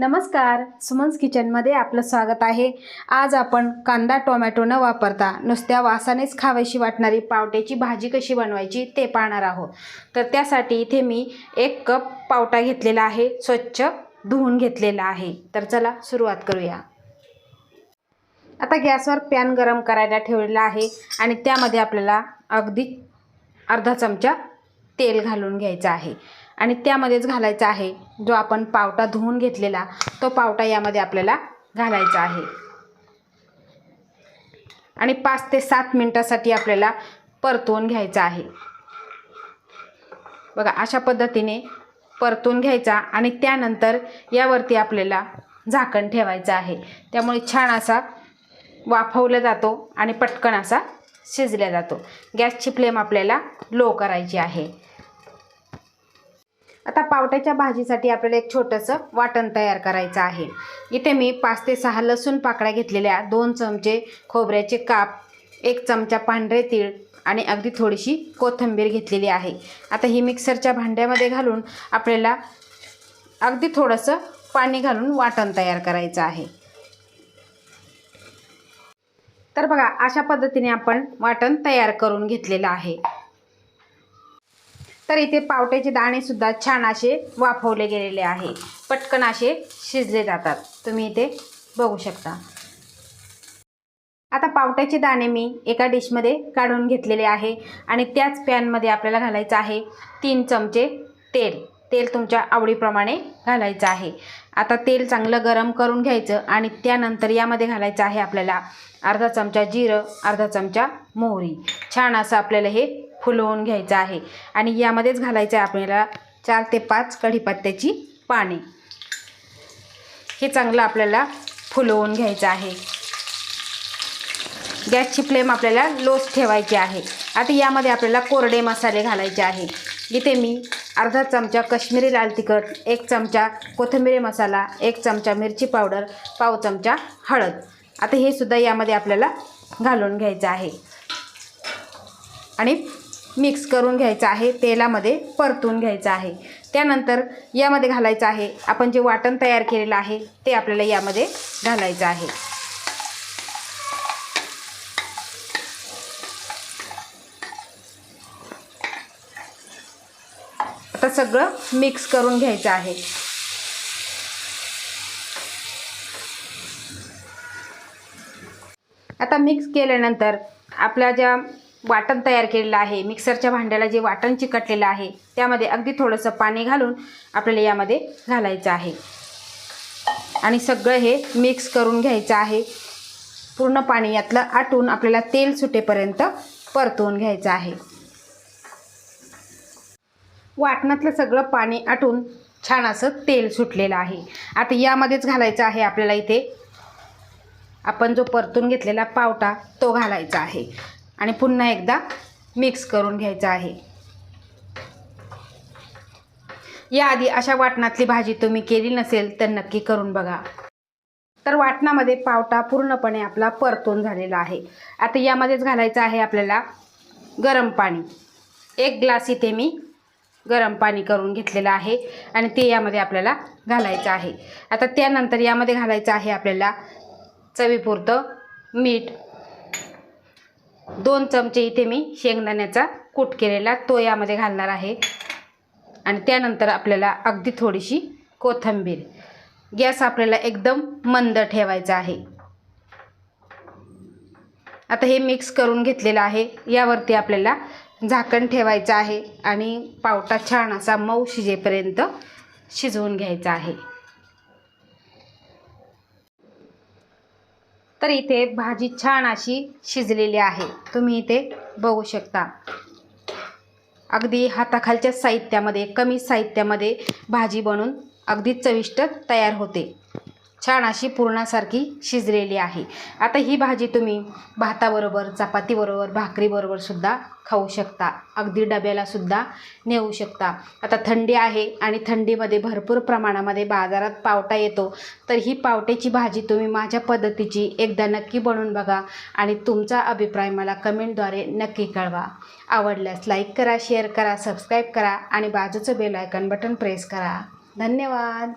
नमस्कार सुमन्स किचनमध्ये आपलं स्वागत आहे. आज आपण कांदा टोमॅटो न वापरता नुसत्या वासानेच खावीशी वाटणारी पावट्याची भाजी कशी बनवायची ते पाहणार आहोत. तर त्यासाठी इथे मी एक कप पावटा घेतलेला आहे स्वच्छ धुवून घेतलेला आहे. तर चला सुरुवात करूया. आता गॅसवर पॅन गरम करायला ठेवलेला आहे आणि त्यामध्ये आपल्याला अगदी अर्धा चमचा तेल घालून घ्यायचं आहे. आणि त्यामध्येच घालायचा आहे जो आपण पावटा धुवून घेतलेला तो पावटा यामध्ये आपल्याला घालायचा आहे. आणि पाच ते सात मिनटासाठी आपल्याला परतवून घ्यायचा आहे. बघा अशा पद्धतीने परतून घ्यायचा आणि त्यानंतर यावरती आपल्याला झाकण ठेवायचं आहे. त्यामुळे छान असा वाफवला जातो आणि पटकन असा शिजला जातो. गॅसची फ्लेम आपल्याला लो करायची आहे. आता पावट्याच्या भाजीसाठी आपल्याला एक छोटंसं वाटण तयार करायचं आहे. इथे मी पाच ते सहा लसूण पाकळ्या घेतलेल्या दोन चमचे खोबऱ्याचे काप एक चमचा पांढरे तीळ आणि अगदी थोडीशी कोथिंबीर घेतलेली आहे. आता ही मिक्सरच्या भांड्यामध्ये घालून आपल्याला अगदी थोडंसं पाणी घालून वाटण तयार करायचं आहे. तर बघा अशा पद्धतीने आपण वाटण तयार करून घेतलेलं आहे. तर इथे पावट्याचे दाणे सुद्धा छान असे वाफवले गेलेले आहे. पटकन असे शिजले जातात. तुम्ही इथे बघू शकता. आता पावट्याचे दाणे मी एका डिशमध्ये काढून घेतलेले आहे आणि त्याच पॅनमध्ये आपल्याला घालायचं आहे तीन चमचे तेल. तेल तुमच्या आवडीप्रमाणे घालायचं आहे. आता तेल चांगलं गरम करून घ्यायचं आणि त्यानंतर यामध्ये घालायचं आहे आपल्याला अर्धा चमचा जिरं अर्धा चमचा मोहरी. छान असं आपल्याला हे फुलवून घ्यायचं आहे. आणि यामध्येच घालायचं आहे आपल्याला चार ते पाच कढीपत्त्याची पाने. हे चांगलं आपल्याला फुलवून घ्यायचं आहे. गॅसची फ्लेम आपल्याला लोच ठेवायची आहे. आता यामध्ये आपल्याला कोरडे मसाले घालायचे आहे. इथे मी अर्धा चमचा कश्मीरी लाल तिखट एक चमचा कोथिंबिरी मसाला एक चमचा मिरची पावडर पाव चमचा हळद. आता हे सुद्धा यामध्ये आपल्याला घालून घ्यायचं आहे. आणि मिक्स करून घ्यायचं आहे तेलामध्ये परतून घ्यायचं आहे. त्यानंतर यामध्ये घालायचं आहे आपण जे वाटण तयार केलेलं आहे ते आपल्याला यामध्ये घालायचं आहे. आता सगळं मिक्स करून घ्यायचं आहे. आता मिक्स केल्यानंतर आपल्या ज्या वाटण तयार केलेलं आहे. मिक्सरच्या भांड्याला जे वाटण चिकटलेलं आहे त्यामध्ये अगदी थोडंसं पाणी घालून आपल्याला यामध्ये घालायचं आहे. आणि सगळं हे मिक्स करून घ्यायचं आहे. पूर्ण पाणी यातलं आटून आपल्याला तेल सुटेपर्यंत परतवून घ्यायचं आहे. वाटणातलं सगळं पाणी आटून छान असं तेल सुटलेलं आहे. आता यामध्येच घालायचं आहे आपल्याला इथे. आपण जो परतून घेतलेला पावटा तो घालायचा आहे. आणि पुन्हा एकदा मिक्स करून घ्यायचं आहे. याआधी अशा वाटणातली भाजी तुम्ही केली नसेल तर नक्की करून बघा. तर वाटणामध्ये पावटा पूर्णपणे आपला परतून झालेला आहे. आता यामध्येच घालायचं आहे आपल्याला गरम पाणी. एक ग्लास इथे मी गरम पाणी करून घेतलेलं आहे आणि ते यामध्ये आपल्याला घालायचं आहे. आता त्यानंतर यामध्ये घालायचं आहे आपल्याला चवीपुरतं मीठ दोन चमचे इथे मी शेंगदाण्याचा कूट केलेला तो यामध्ये घालणार आहे. आणि त्यानंतर आपल्याला अगदी थोडीशी कोथिंबीर. गॅस आपल्याला एकदम मंद ठेवायचा आहे. आता हे मिक्स करून घेतलेलं आहे. यावरती आपल्याला झाकण ठेवायचं आहे आणि पावटा छान असा मऊ शिजेपर्यंत शिजवून घ्यायचा आहे. तर इथे भाजी छान अशी शिजलेली आहे. तुम्ही इथे बघू शकता. अगदी हाताखालच्या साहित्यामध्ये कमी साहित्यामध्ये भाजी बनून अगदी चविष्ट तयार होते. छान अशी पुरणासारखी शिजलेली आहे. आता ही भाजी तुम्ही भाताबरोबर चपातीबरोबर भाकरीबरोबरसुद्धा खाऊ शकता. अगदी डब्यालासुद्धा नेऊ शकता. आता थंडी आहे आणि थंडीमध्ये भरपूर प्रमाणामध्ये बाजारात पावटा येतो. तर ही पावट्याची भाजी तुम्ही माझ्या पद्धतीची एकदा नक्की बनवून बघा आणि तुमचा अभिप्राय मला कमेंटद्वारे नक्की कळवा. आवडल्यास लाईक करा शेअर करा सबस्क्राईब करा आणि बाजूचं बेल आयकन बटन प्रेस करा. धन्यवाद!